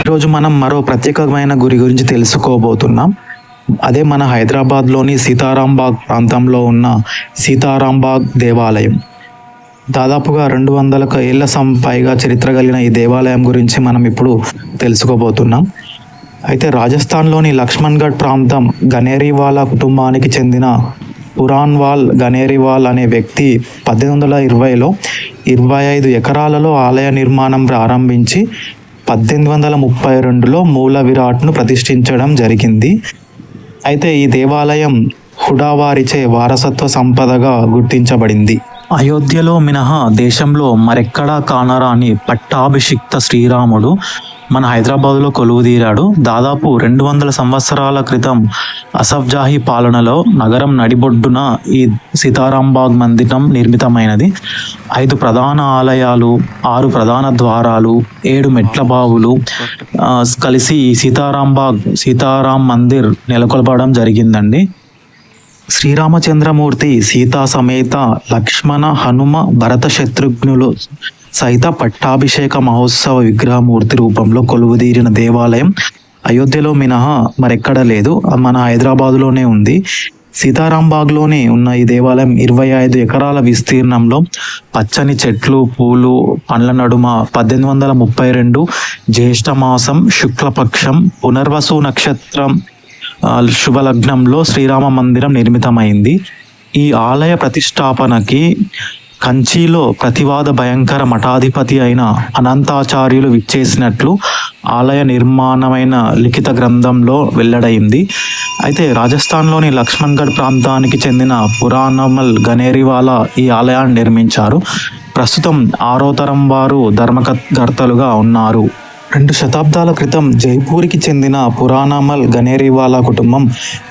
ఈరోజు మనం మరో ప్రత్యేకమైన గురి గురించి తెలుసుకోబోతున్నాం. అదే మన హైదరాబాద్లోని సీతారాంబాగ్ ప్రాంతంలో ఉన్న సీతారాంబాగ్ దేవాలయం. దాదాపుగా రెండు వందలకు ఏళ్ళ సం పైగా చరిత్ర కలిగిన ఈ దేవాలయం గురించి మనం ఇప్పుడు తెలుసుకోబోతున్నాం. అయితే రాజస్థాన్లోని లక్ష్మణ్గఢ్ ప్రాంతం గనేరీవాలా కుటుంబానికి చెందిన పురాన్వాల్ గనేరీవాల్ అనే వ్యక్తి పద్దెనిమిది వందల ఇరవైలో ఇరవై ఐదు ఎకరాలలో ఆలయ నిర్మాణం ప్రారంభించి పద్దెనిమిది వందల ముప్పై రెండులో మూల విరాట్ను ప్రతిష్ఠించడం జరిగింది. అయితే ఈ దేవాలయం హుడావారిచే వారసత్వ సంపదగా గుర్తించబడింది. అయోధ్యలో మినహా దేశంలో మరెక్కడా కానరాని పట్టాభిషిక్త శ్రీరాముడు మన హైదరాబాదులో కొలువుదీరాడు దాదాపు రెండు వందల సంవత్సరాల క్రితం అసఫ్జాహీ పాలనలో నగరం నడిబొడ్డున ఈ సీతారాంబాగ్ మందిరం నిర్మితమైనది. ఐదు ప్రధాన ఆలయాలు ఆరు ప్రధాన ద్వారాలు ఏడు మెట్ల బావులు కలిసి ఈ సీతారాంబాగ్ సీతారాం మందిర్ నెలకొల్పడం జరిగిందండి. శ్రీరామచంద్రమూర్తి సీతా సమేత లక్ష్మణ హనుమ భరత శత్రుఘ్నులు సైత పట్టాభిషేక మహోత్సవ విగ్రహమూర్తి రూపంలో కొలువుదీరిన దేవాలయం అయోధ్యలో మినహా మరెక్కడ లేదు. మన హైదరాబాదులోనే ఉంది. సీతారాంబాగ్లోనే ఉన్న ఈ దేవాలయం ఇరవై ఐదు ఎకరాల విస్తీర్ణంలో పచ్చని చెట్లు పూలు పండ్ల నడుమ పద్దెనిమిది వందల ముప్పై రెండు జ్యేష్ఠ మాసం శుక్లపక్షం పునర్వసు నక్షత్రం శుభలగ్నంలో శ్రీరామ మందిరం నిర్మితమైంది. ఈ ఆలయ ప్రతిష్టాపనకి కంచిలో ప్రతివాద భయంకర మఠాధిపతి అయిన అనంతాచార్యులు విచ్చేసినట్లు ఆలయ నిర్మాణమైన లిఖిత గ్రంథంలో వెల్లడైంది. అయితే రాజస్థాన్లోని లక్ష్మణ్గఢ్ ప్రాంతానికి చెందిన పురాణమల్ గనేరివాలా ఈ ఆలయాన్ని నిర్మించారు. ప్రస్తుతం ఆరో తరం వారు ధర్మకర్తలుగా ఉన్నారు. రెండు శతాబ్దాల క్రితం జైపూర్కి చెందిన పురాణమల్ గనేరీవాలా కుటుంబం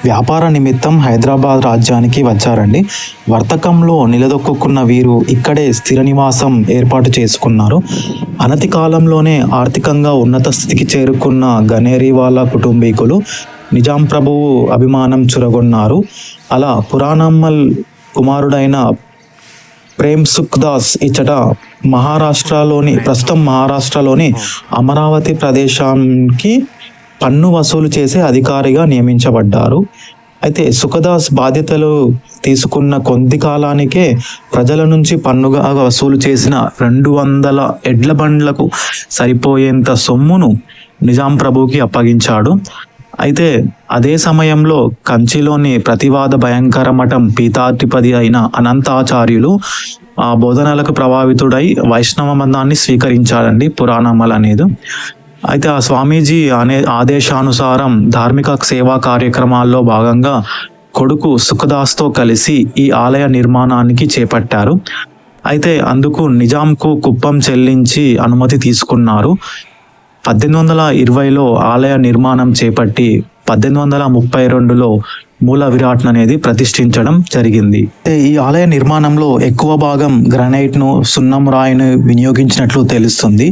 వ్యాపార నిమిత్తం హైదరాబాద్ రాజ్యానికి వచ్చారండి. వర్తకంలో నిలదొక్కున్న వీరు ఇక్కడే స్థిర నివాసం ఏర్పాటు చేసుకున్నారు. అనతి కాలంలోనే ఆర్థికంగా ఉన్నత స్థితికి చేరుకున్న గనేరీవాలా కుటుంబీకులు నిజాం ప్రభువు అభిమానం చురగొన్నారు. అలా పురాణమ్మల్ కుమారుడైన ప్రేమ్ సుఖ్ దాస్ ఇచ్చట మహారాష్ట్రలోని ప్రస్తుతం మహారాష్ట్రలోని అమరావతి ప్రదేశానికి పన్ను వసూలు చేసే అధికారిగా నియమించబడ్డారు. అయితే సుఖదాస్ బాధ్యతలు తీసుకున్న కొద్ది కాలానికే ప్రజల నుంచి పన్నుగా వసూలు చేసిన రెండు వందల ఎడ్ల బండ్లకు సరిపోయేంత సొమ్మును నిజాం ప్రభుకి అప్పగించాడు. అయితే అదే సమయంలో కంచిలోని ప్రతివాద భయంకర మఠం పీతాధిపతి అయిన అనంతాచార్యులు ఆ బోధనలకు ప్రభావితుడై వైష్ణవ మతాన్ని స్వీకరించాడండి పురాణమల అనేది. అయితే ఆ స్వామీజీ అనే ఆదేశానుసారం ధార్మిక సేవా కార్యక్రమాల్లో భాగంగా కొడుకు సుఖదాస్తో కలిసి ఈ ఆలయ నిర్మాణానికి చేపట్టారు. అయితే అందుకు నిజాంకు కుప్పం చెల్లించి అనుమతి తీసుకున్నారు. పద్దెనిమిది వందల ఇరవైలో ఆలయ నిర్మాణం చేపట్టి పద్దెనిమిది వందల ముప్పై రెండులో మూల విరాట్ అనేది ప్రతిష్ఠించడం జరిగింది. అయితే ఈ ఆలయ నిర్మాణంలో ఎక్కువ భాగం గ్రనైట్ను సున్నం రాయిని వినియోగించినట్లు తెలుస్తుంది.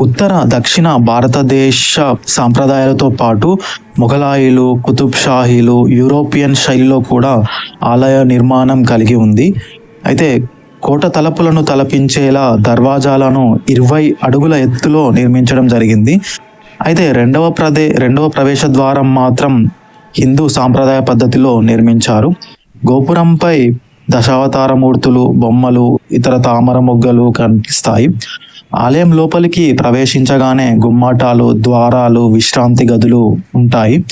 ఉత్తర దక్షిణ భారతదేశ సాంప్రదాయాలతో పాటు మొఘలాయిలు కుతుబ్ షాహీలు యూరోపియన్ శైలిలో కూడా ఆలయ నిర్మాణం కలిగి ఉంది. అయితే కోట తలపులను తలపించేలా దర్వాజాలను ఇరవై అడుగుల ఎత్తులో నిర్మించడం జరిగింది. అయితే రెండవ ప్రదే రెండవ ప్రవేశ ద్వారం మాత్రం హిందూ సాంప్రదాయ పద్ధతిలో నిర్మించారు. గోపురంపై దశావతార మూర్తులు బొమ్మలు ఇతర తామర మొగ్గలు కనిపిస్తాయి. ఆలయం లోపలికి ప్రవేశించగానే గుమ్మాటాలు ద్వారాలు విశ్రాంతి గదులు ఉంటాయి.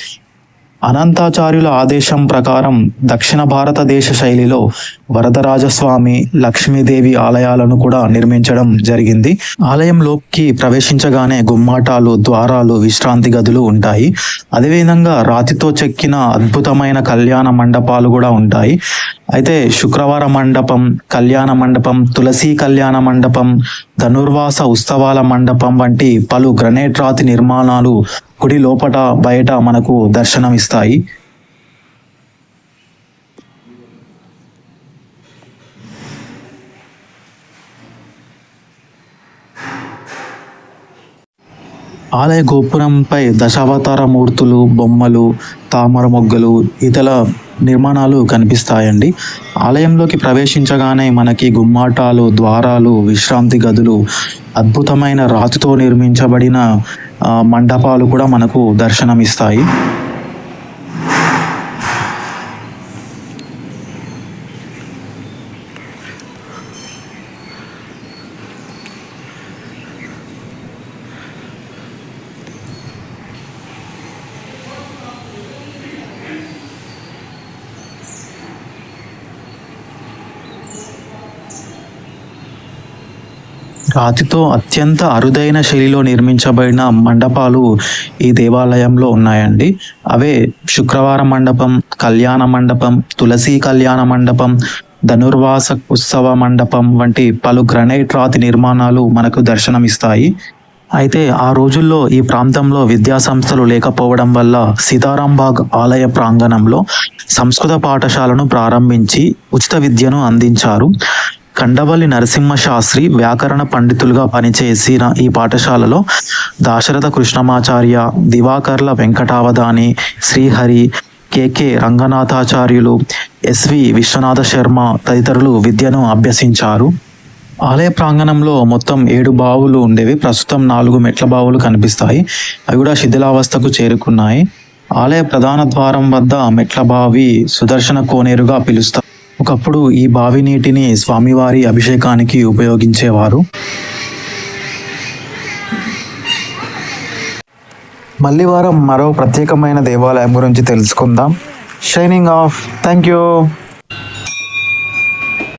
అనంతాచార్యుల ఆదేశం ప్రకారం దక్షిణ భారతదేశ శైలిలో వరదరాజస్వామి లక్ష్మీదేవి ఆలయాలను కూడా నిర్మించడం జరిగింది. ఆలయంలోకి ప్రవేశించగానే గుమ్మాటాలు ద్వారాలు విశ్రాంతి గదులు ఉంటాయి. అదేవిధంగా రాతితో చెక్కిన అద్భుతమైన కళ్యాణ మండపాలు కూడా ఉంటాయి. అయితే శుక్రవార మండపం కళ్యాణ మండపం తులసి కళ్యాణ మండపం ధనుర్వాస ఉత్సవాల మండపం వంటి పలు గ్రనేట్ రాతి నిర్మాణాలు గుడి లోపట బయట మనకు దర్శనం ఇస్తాయి. ఆలయ గోపురంపై దశావతార మూర్తులు బొమ్మలు తామర మొగ్గలు ఇతర నిర్మాణాలు కనిపిస్తాయండి. ఆలయంలోకి ప్రవేశించగానే మనకి గుమ్మాటాలు ద్వారాలు విశ్రాంతి గదులు అద్భుతమైన రాతితో నిర్మించబడిన మండపాలు కూడా మనకు దర్శనమిస్తాయి. రాతితో అత్యంత అరుదైన శైలిలో నిర్మించబడిన మండపాలు ఈ దేవాలయంలో ఉన్నాయండి. అవే శుక్రవార మండపం కళ్యాణ మండపం తులసి కళ్యాణ మండపం ధనుర్వాస ఉత్సవ మండపం వంటి పలు గ్రనైట్ రాతి నిర్మాణాలు మనకు దర్శనమిస్తాయి. అయితే ఆ రోజుల్లో ఈ ప్రాంతంలో విద్యా సంస్థలు లేకపోవడం వల్ల సీతారాంబాగ్ ఆలయ ప్రాంగణంలో సంస్కృత పాఠశాలను ప్రారంభించి ఉచిత విద్యను అందించారు. కండవల్లి నరసింహ శాస్త్రి వ్యాకరణ పండితులుగా పనిచేసిన ఈ పాఠశాలలో Dasharatha Krishnamacharya Divakarla Venkatavadhani Srihari K K Ranganathacharyulu S V Vishwanatha Sharma తదితరులు విద్యను అభ్యసించారు. ఆలయ ప్రాంగణంలో మొత్తం ఏడు బావులు ఉండేవి. ప్రస్తుతం నాలుగు మెట్ల బావులు కనిపిస్తాయి. అవి కూడా శిథిలావస్థకు చేరుకున్నాయి. ఆలయ ప్రధాన ద్వారం వద్ద మెట్ల బావి సుదర్శన కోనేరుగా పిలుస్తారు. ఒకప్పుడు ఈ బావి నీటిని స్వామివారి అభిషేకానికి ఉపయోగించేవారు. మళ్ళీ వారం మరో ప్రత్యేకమైన దేవాలయం గురించి తెలుసుకుందాం. Shining of thank you